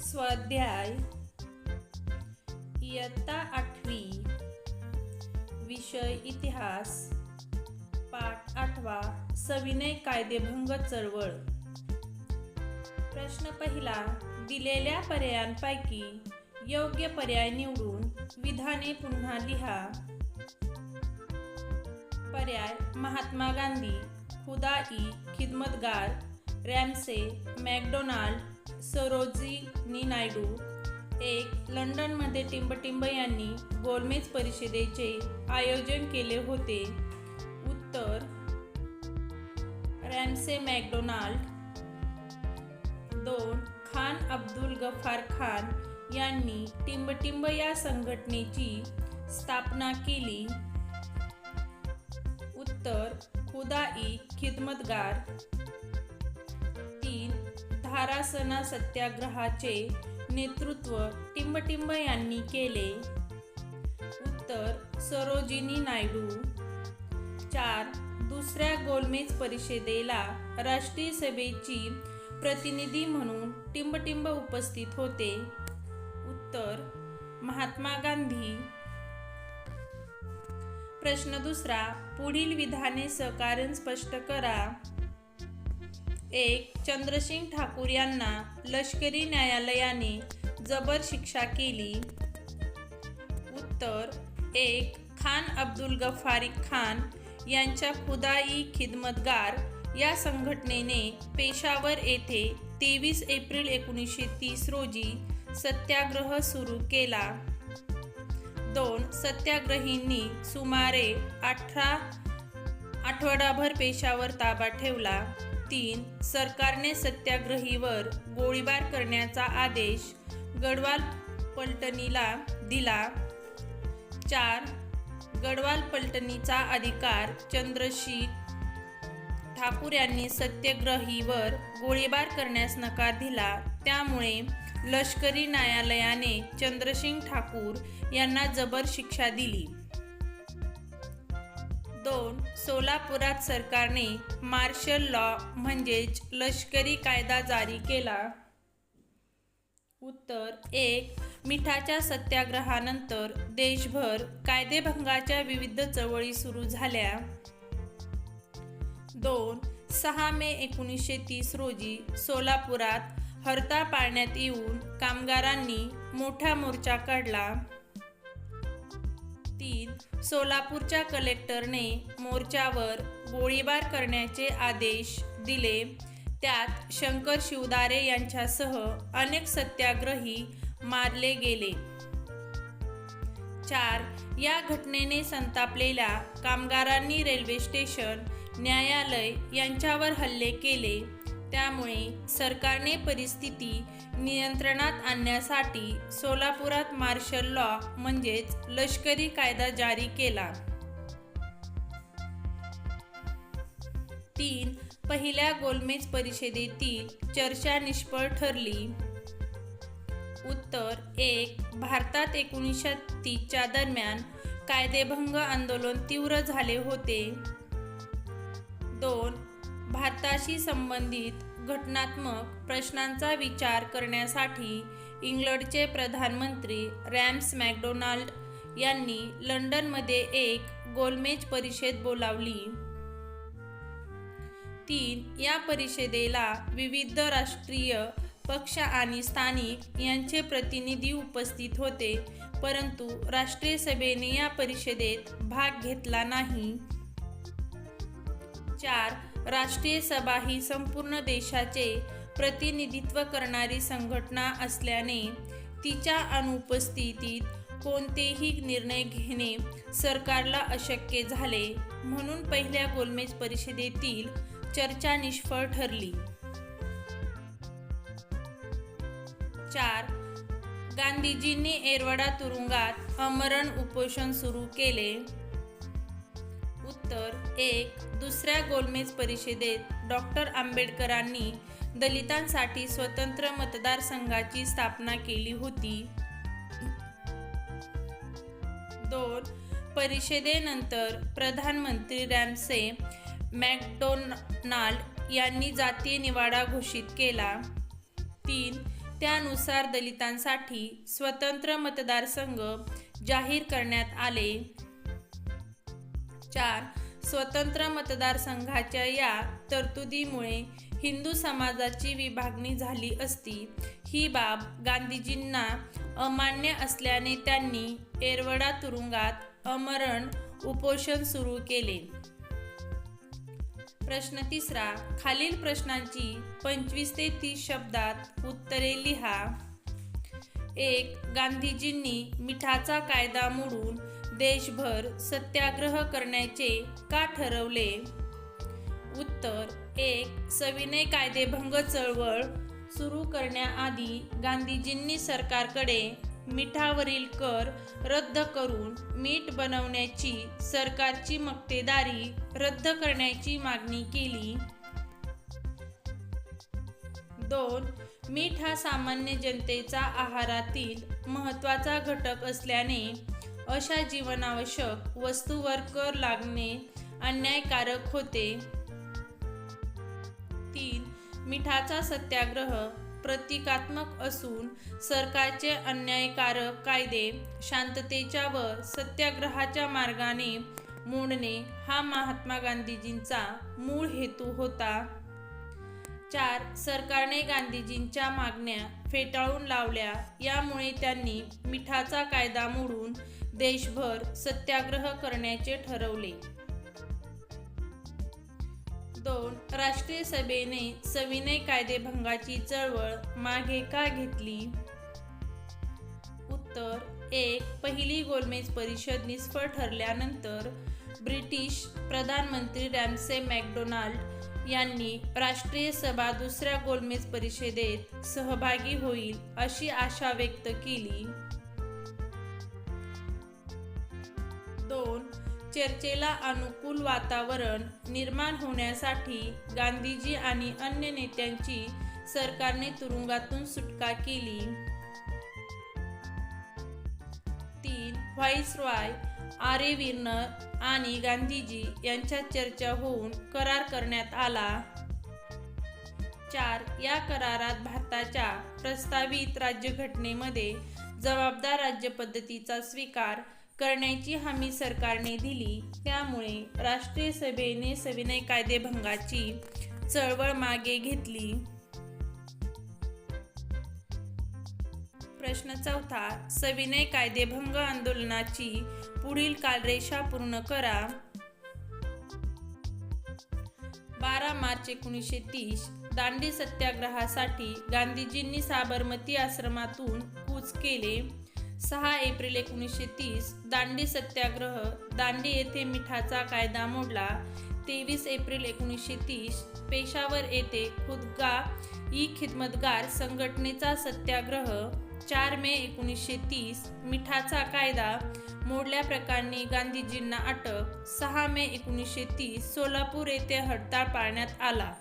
स्वाध्याय इयत्ता आठवी विषय इतिहास पाठ आठवा सविनय कायदेभंग चळवळ. प्रश्न पहिला दिलेल्या पर्यायांपैकी योग्य पर्याय निवडून विधाने पुन्हा लिहा. पर्याय महात्मा गांधी खुदाई खिदमतगार रॅमसे मॅकडोनाल्ड सरोजिनी नायडू एक लंडनमध्ये टिंबटिंब यांनी गोलमेज परिषदेचे आयोजन केले होते. उत्तर रॅमसे मॅकडोनाल्ड. दोन खान अब्दुल गफार खान यांनी टिंबटिंब या संघटनेची स्थापना केली. उत्तर खुदाई ई खिदमतगार. तीन धारासना सत्याग्रहाचे नेतृत्व टिंबटिंब यांनी केले. उत्तर सरोजिनी नायडू. चार दुसऱ्या गोलमेज परिषदेला राष्ट्रीय सभेची प्रतिनिधी म्हणून टिंबटिंब उपस्थित होते. उत्तर महात्मा गांधी. प्रश्न दुसरा पुढील विधाने सहकार्य स्पष्ट करा. एक चंद्रसिंग ठाकूर यांना लष्करी न्यायालयाने जबर शिक्षा केली. उत्तर एक खान अब्दुल गफारी खान यांच्या खुदाई खिदमतगार या संघटनेने पेशावर येथे तेवीस एप्रिल एकोणीसशे तीस रोजी सत्याग्रह सुरू केला. दोन सत्याग्रहींनी सुमारे अठरा आठवडाभर पेशावर ताबा ठेवला. तीन सरकारने सत्याग्रहीवर गोळीबार करण्याचा आदेश गडवाल पलटणीला दिला. चार गडवाल पलटणीचा अधिकार चंद्रशीख ठाकूर यांनी सत्याग्रहीवर गोळीबार करण्यास नकार दिला. त्यामुळे लष्करी न्यायालयाने चंद्रसिंग ठाकूर यांना जबर शिक्षा दिली. दोन सोलापुरात सरकारने मार्शल लॉ म्हणजेच लष्करी कायदा जारी केला. उत्तर एक मिठाच्या सत्याग्रहानंतर देशभर कायदेभंगाच्या विविध चळवळी सुरू झाल्या. दोन सहा मे एकोणीसशे तीस रोजी सोलापुरात हरता पाळण्यात येऊन कामगारांनी मोठा मोर्चा काढला. तीन सोलापूरच्या कलेक्टरने मोर्चावर गोळीबार करण्याचे आदेश दिले. त्यात शंकर शिवदारे यांच्यासह अनेक सत्याग्रही मारले गेले. चार या घटनेने संतापलेल्या कामगारांनी रेल्वे स्टेशन न्यायालय यांच्यावर हल्ले केले. त्यामुळे सरकारने परिस्थिती नियंत्रणात आणण्यासाठी सोलापुरात मार्शल लॉ म्हणजेच लष्करी कायदा जारी केला. तीन पहिल्या गोलमेज परिषदेतील चर्चा निष्फळ ठरली. उत्तर एक भारतात एकोणीसशे तीसच्या दरम्यान कायदेभंग आंदोलन तीव्र झाले होते. दोन भारताशी संबंधित घटनात्मक प्रश्नांचा विचार करण्यासाठी इंग्लंडचे प्रधानमंत्री रॅम्स मॅकडोनाल्ड यांनी लंडनमध्ये एक गोलमेज परिषद बोलावली. तीन या परिषदेला विविध राष्ट्रीय पक्ष आणि स्थानिक यांचे प्रतिनिधी उपस्थित होते परंतु राष्ट्रीय सभेने या परिषदेत भाग घेतला नाही. चार राष्ट्रीय सभा ही संपूर्ण देशाचे प्रतिनिधित्व करणारी संघटना असल्याने तिच्या अनुपस्थितीत कोणतेही निर्णय घेणे सरकारला अशक्य झाले म्हणून पहिल्या गोलमेज परिषदेतील चर्चा निष्फळ ठरली. चार. गांधीजींनी एरवडा तुरुंगात अमरण उपोषण सुरू केले. उत्तर. एक दुसऱ्या गोलमेज परिषदेत डॉक्टर आंबेडकरांनी दलितांसाठी स्वतंत्र मतदारसंघाची स्थापना केली होती. दोन परिषदेनंतर प्रधानमंत्री रॅमसे मॅकडोनाल्ड यांनी जातीय निवाडा घोषित केला. तीन त्यानुसार दलितांसाठी स्वतंत्र मतदारसंघ जाहीर करण्यात आले. चार स्वतंत्र मतदारसंघाच्या या तरतुदीमुळे हिंदू समाजाची विभागणी झाली असती. ही बाब गांधीजींना अमान्य असल्याने त्यांनी एरवडा तुरुंगात अमरण उपोषण सुरू केले. प्रश्न तिसरा खालील प्रश्नांची पंचवीस ते तीस शब्दात उत्तरे लिहा. एक गांधीजींनी मिठाचा कायदा मोडून देशभर सत्याग्रह करण्याचे का ठरवले? उत्तर एक सविनय कायदेभंग चळवळ सुरू करण्याआधी गांधीजींनी सरकारकडे मिठावरील कर रद्द करून मीठ बनवण्याची सरकारची मक्तेदारी रद्द करण्याची मागणी केली. दोन मीठ हा सामान्य जनतेचा आहारातील महत्त्वाचा घटक असल्याने अशा जीवनावश्यक वस्तूवर कर लागणे अन्यायकारक होते. तीन मिठाचा सत्याग्रह प्रतिकात्मक असून सरकारचे अन्यायकारक कायदे शांततेच्या व सत्याग्रहाच्या मार्गाने मोडणे हा महात्मा गांधीजींचा मूळ हेतू होता. चार सरकारने गांधीजींच्या मागण्या फेटाळून लावल्या. यामुळे त्यांनी मिठाचा कायदा मोडून देशभर सत्याग्रह करण्याचे ठरवले. दोन राष्ट्रीय सभेने सविनय कायदेभंगाची चळवळ मागे का घेतली? उत्तर एक पहिली गोलमेज परिषद निष्फळ ठरल्यानंतर ब्रिटिश प्रधानमंत्री रॅमसे मॅकडोनाल्ड यांनी राष्ट्रीय सभा दुसऱ्या गोलमेज परिषदेत सहभागी होईल अशी आशा व्यक्त केली. दोन चर्चेला अनुकूल वातावरण निर्माण होण्यासाठी गांधीजी आणि अन्य नेत्यांची सरकारने तुरुंगातून सुटका केली. तीन व्हाईसरॉय आरे विर्नर आणि गांधीजी यांच्यात चर्चा होऊन करार करण्यात आला. चार या करारात भारताच्या प्रस्तावित राज्यघटनेमध्ये जबाबदार राज्यपद्धतीचा स्वीकार करण्याची हमी सरकारने दिली. त्यामुळे राष्ट्रीय सभेने सविनय कायदेभंगाची चळवळ मागे घेतली. प्रश्न चौथा सविनय कायदेभंग आंदोलनाची पुढील कालरेषा पूर्ण करा. बारा मार्च एकोणीसशे तीस दांडी सत्याग्रहासाठी गांधीजींनी साबरमती आश्रमातून कूच केले. सहा एप्रिल एकोणीसशे तीस दांडी सत्याग्रह दांडी येथे मिठाचा कायदा मोडला. तेवीस एप्रिल एकोणीसशे तीस पेशावर येथे खुदगा ई खिदमतगार संघटनेचा सत्याग्रह चार मे एकोणीसशे तीस मिठाचा कायदा मोडल्या प्रकरणी गांधीजींना अटक. सहा मे एकोणीसशे तीस सोलापूर येथे हडताळ पाळण्यात आला.